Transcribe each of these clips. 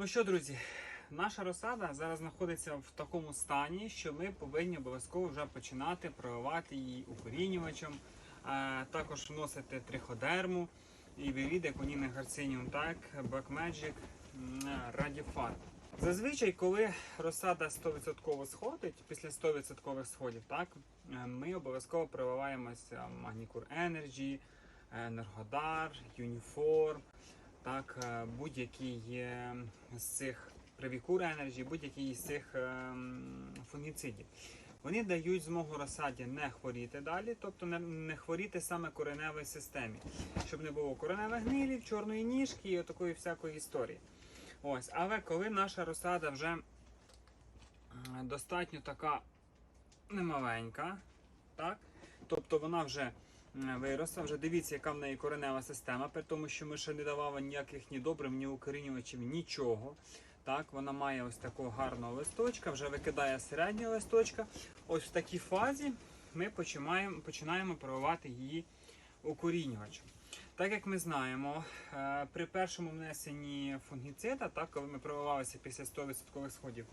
Ну що, друзі, наша розсада зараз знаходиться в такому стані, що ми повинні обов'язково вже починати проливати її укорінювачем, е, також вносити триходерму і виріде коніни гарциніум, так, Blackmagic, Radifar. Зазвичай, коли розсада 100% сходить, після 100% сходів, так, е, ми обов'язково проливаємося Magnicure Energy, Енергодар, Uniform, так, е, будь-який з цих Previcure Energy, будь-який з цих е, фунгіцидів. Вони дають змогу розсаді не хворіти далі, тобто не, не хворіти саме кореневій системі, щоб не було кореневих гнилів, чорної ніжки і такої всякої історії. Ось, але коли наша розсада вже достатньо така немаленька, так? тобто вона вже виросла, вже дивіться, яка в неї коренева система, при тому, що ми ще не давали ніяких ні добрив, ні укорінювачів, нічого. Так, вона має ось такого гарного листочка, вже викидає середнього листочка. Ось в такій фазі ми починаємо, починаємо проливати її укорінювачем. Так як ми знаємо, е, при першому внесенні фунгіцида, так, коли ми проливалися після 100% сходів,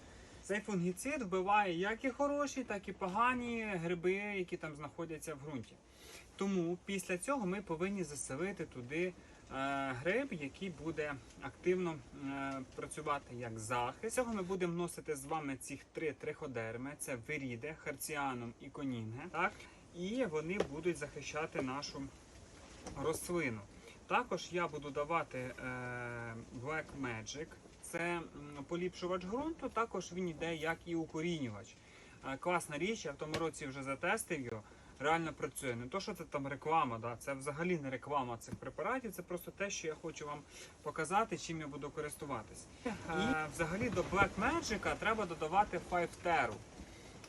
цей фунгіцид вбиває як і хороші, так і погані гриби, які там знаходяться в ґрунті. Тому після цього ми повинні заселити туди е, гриб, який буде активно е, працювати як захист. Цього ми будемо вносити з вами цих три триходерми: це виріде, харціаном і конінге. Так? І вони будуть захищати нашу рослину. Також я буду давати е, Black Magic. Це поліпшувач ґрунту, також він йде як і укорінювач. Е, класна річ, я в тому році вже затестив його. Реально працює. Не то, що це там реклама, да? це взагалі не реклама цих препаратів, це просто те, що я хочу вам показати, чим я буду користуватись. І взагалі до Black Magic треба додавати 5 Terу.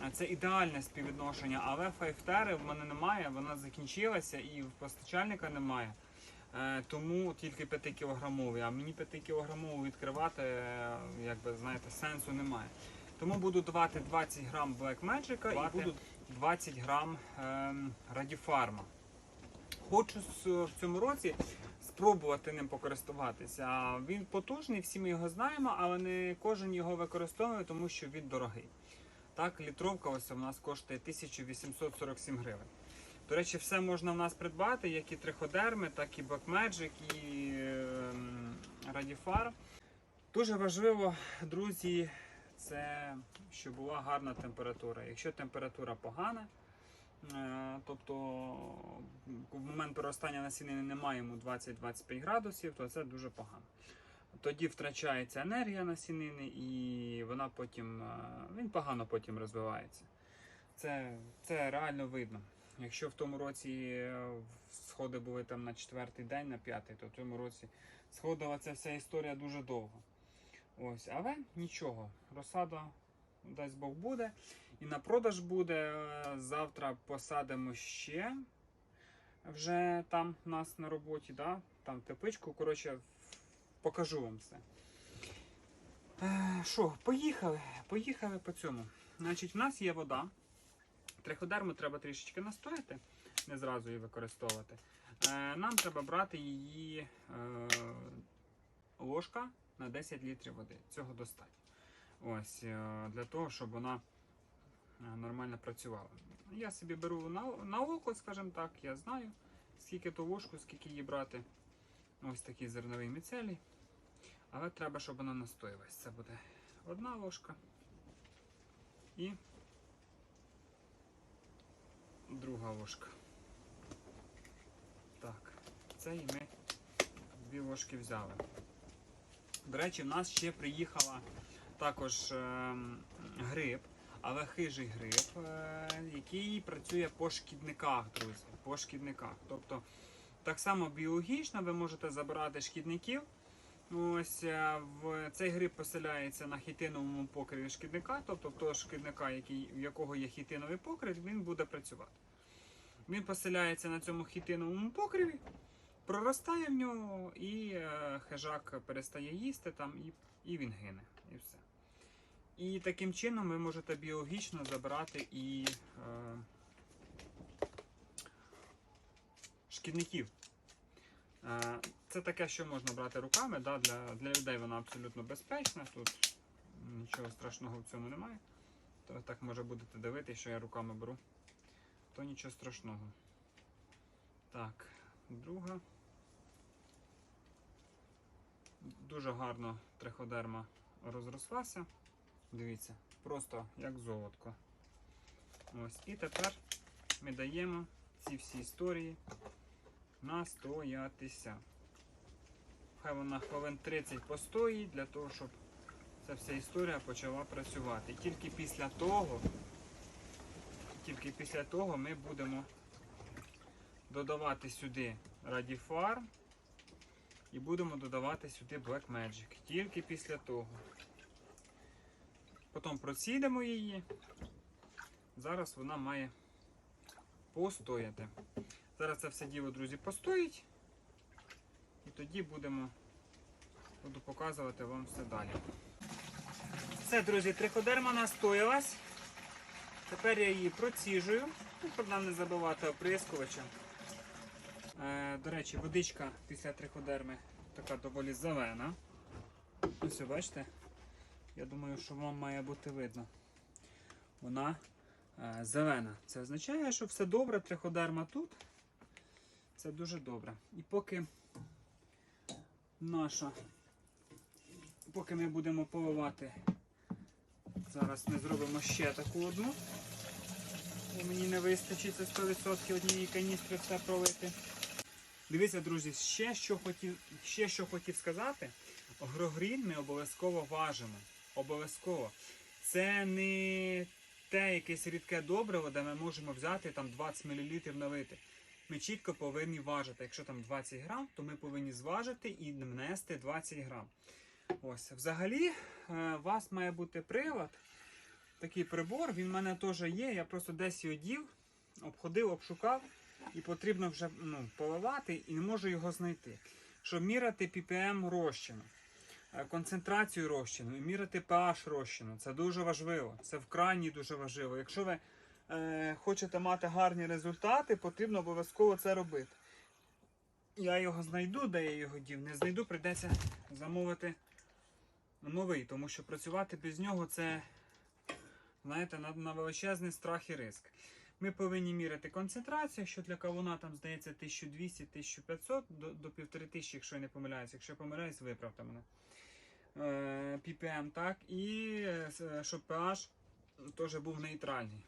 Е, Це ідеальне співвідношення, але 5 Terри в мене немає, вона закінчилася і в постачальника немає. Е, Тому тільки 5 кілограмовий, а мені 5 кілограмовий відкривати, е, якби знаєте, сенсу немає. Тому буду давати 20 грам Black Magic і буду 20 грам ем, Радіфарма. Хочу в цьому році спробувати ним покористуватися. Він потужний, всі ми його знаємо, але не кожен його використовує, тому що він дорогий. Так, літровка ось у нас коштує 1847 гривень. До речі, все можна в нас придбати, як і триходерми, так і Blackmagic, і ем, Radifar. Дуже важливо, друзі, це щоб була гарна температура. Якщо температура погана, е, тобто в момент проростання насінини немає йому 20-25 градусів, то це дуже погано. Тоді втрачається енергія насінини і вона потім, е, він погано потім розвивається. Це, це реально видно. Якщо в тому році е, сходи були там на четвертий день, на п'ятий, то в цьому році сходила ця вся історія дуже довго. Ось, але нічого, розсада, дасть Бог буде. І на продаж буде. Е, Завтра посадимо ще вже там у нас на роботі, да? там тепличку. Коротше, покажу вам все. Е, Що, поїхали? Поїхали по цьому. Значить, в нас є вода. Триходерму треба трішечки настояти, не зразу її використовувати. Е, Нам треба брати її е, ложка на 10 літрів води. Цього достатньо. Ось, е, для того, щоб вона нормально працювала. Я собі беру на, око, скажімо так, я знаю, скільки ту ложку, скільки її брати. Ось такий зерновий міцелій. Але треба, щоб вона настоїлась. Це буде одна ложка і друга ложка. Так, це і ми дві ложки взяли. До речі, в нас ще приїхала також ем, гриб, але хижий гриб, е, який працює по шкідниках, друзі. По шкідниках. Тобто, так само біологічно ви можете забирати шкідників. Ось е, в цей гриб поселяється на хітиновому покриві шкідника, тобто того шкідника, який, в якого є хітиновий покрив, він буде працювати. Він поселяється на цьому хітиновому покриві, проростає в нього, і е, хижак перестає їсти там, і, і він гине. І все. І таким чином ви можете біологічно забирати і е, шкідників. Е, Це таке, що можна брати руками. Да? Для, для людей вона абсолютно безпечна. Тут нічого страшного в цьому немає. То так може будете дивитися, що я руками беру. То нічого страшного. Так, друга. Дуже гарно триходерма розрослася. Дивіться, просто як золотко. Ось. І тепер ми даємо ці всі історії настоятися. Хай вона хвилин 30 постоїть для того, щоб ця вся історія почала працювати. Тільки після того, тільки після того ми будемо додавати сюди Radifar і будемо додавати сюди Black Magic. Тільки після того. Потім процідимо її. Зараз вона має постояти. Зараз це все діло, друзі, постоїть. І тоді будемо буду показувати вам все далі. Все, друзі, триходерма настоялась. Тепер я її проціжую, ну, щоб нам не забивати оприскувачем. Е, до речі, водичка після триходерми така доволі зелена. Ось, бачите? Я думаю, що вам має бути видно. Вона е, зелена. Це означає, що все добре, триходерма тут. Це дуже добре. І поки наша, поки ми будемо поливати, зараз ми зробимо ще таку одну. Бо мені не вистачить це 100% однієї каністри все пролити. Дивіться, друзі, ще що хотів, ще що хотів сказати. Грогрін ми обов'язково важимо. Обов'язково. Це не те якесь рідке добриво, де ми можемо взяти там 20 мл налити. Ми чітко повинні важити. Якщо там 20 грам, то ми повинні зважити і внести 20 грам. Ось, взагалі, е, у вас має бути прилад. Такий прибор, він в мене теж є. Я просто десь його дів, обходив, обшукав, і потрібно вже ну, поливати, і не можу його знайти. Щоб міряти ppm розчину, е, концентрацію розчину, і міряти pH розчину. Це дуже важливо. Це вкрайні дуже важливо. Якщо ви е, хочете мати гарні результати, потрібно обов'язково це робити. Я його знайду, де я його дів, не знайду, прийдеться замовити новий, тому що працювати без нього це, знаєте, на, на величезний страх і риск. Ми повинні міряти концентрацію, що для кавуна там здається 1200-1500 до, до 1500, якщо я не помиляюся. Якщо я помиляюсь, виправте мене. Е, ppm, так, і е, щоб pH теж був нейтральний.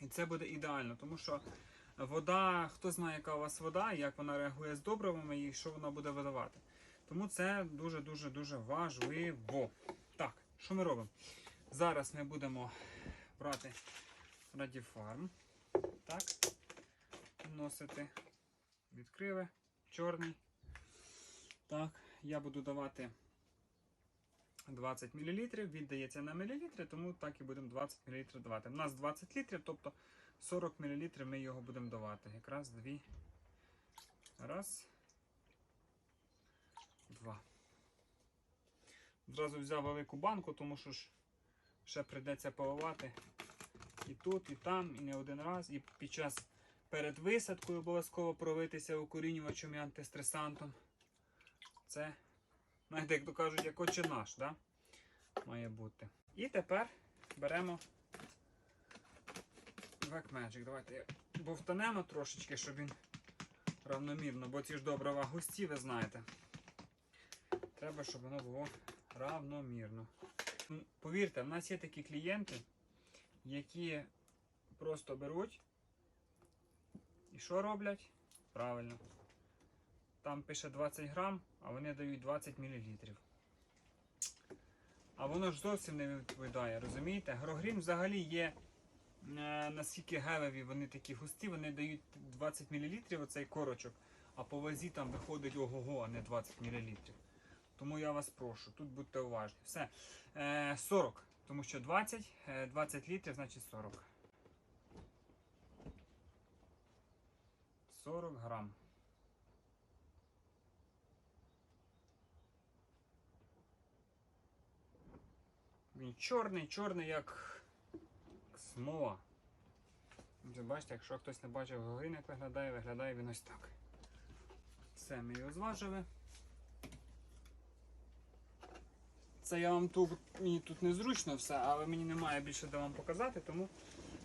І це буде ідеально, тому що вода, хто знає, яка у вас вода, як вона реагує з добривами і що вона буде видавати. Тому це дуже-дуже дуже важливо. Так, що ми робимо? Зараз ми будемо брати Радіфарм. Так. Вносити. Відкрили. Чорний. Так, я буду давати 20 мл, віддається на мілілітри, тому так і будемо 20 мл давати. У нас 20 літрів, тобто 40 мл ми його будемо давати. Якраз дві. Раз. Два. Зразу взяв велику банку, тому що ж ще прийдеться поливати і тут, і там, і не один раз. І під час перед висадкою обов'язково провитися укорінювачем і антистресантом. Це, знаєте, як то кажуть, як отче наш, да? має бути. І тепер беремо Black Magic. Давайте бовтанемо трошечки, щоб він равномірно, бо ці ж добрива густі, ви знаєте. Треба, щоб воно було равномірно. Ну, Повірте, в нас є такі клієнти, які просто беруть і що роблять? Правильно. Там пише 20 грам, а вони дають 20 мл. А воно ж зовсім не відповідає, розумієте? Грогрін взагалі є е, наскільки гелеві, вони такі густі, вони дають 20 мл оцей корочок, а по вазі там виходить ого-го, а не 20 мл. Тому я вас прошу, тут будьте уважні. Все. Е, 40, тому що 20, е, 20 літрів, значить 40. 40 грам. Він чорний, чорний, як смола. Бачите, якщо хтось не бачив Гогрін, як виглядає, виглядає він ось так. Все, ми його зважили. Це я вам тут, мені тут незручно все, але мені немає більше де вам показати, тому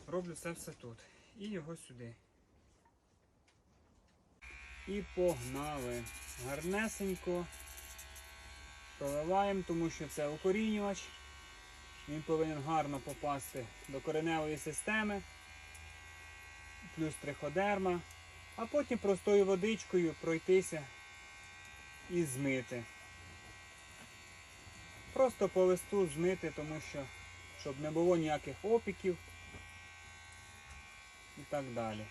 роблю це все тут. І його сюди. І погнали. Гарнесенько. Проливаємо, тому що це укорінювач. Він повинен гарно попасти до кореневої системи, плюс триходерма, а потім простою водичкою пройтися і змити. Просто по листу змити, тому що щоб не було ніяких опіків і так далі.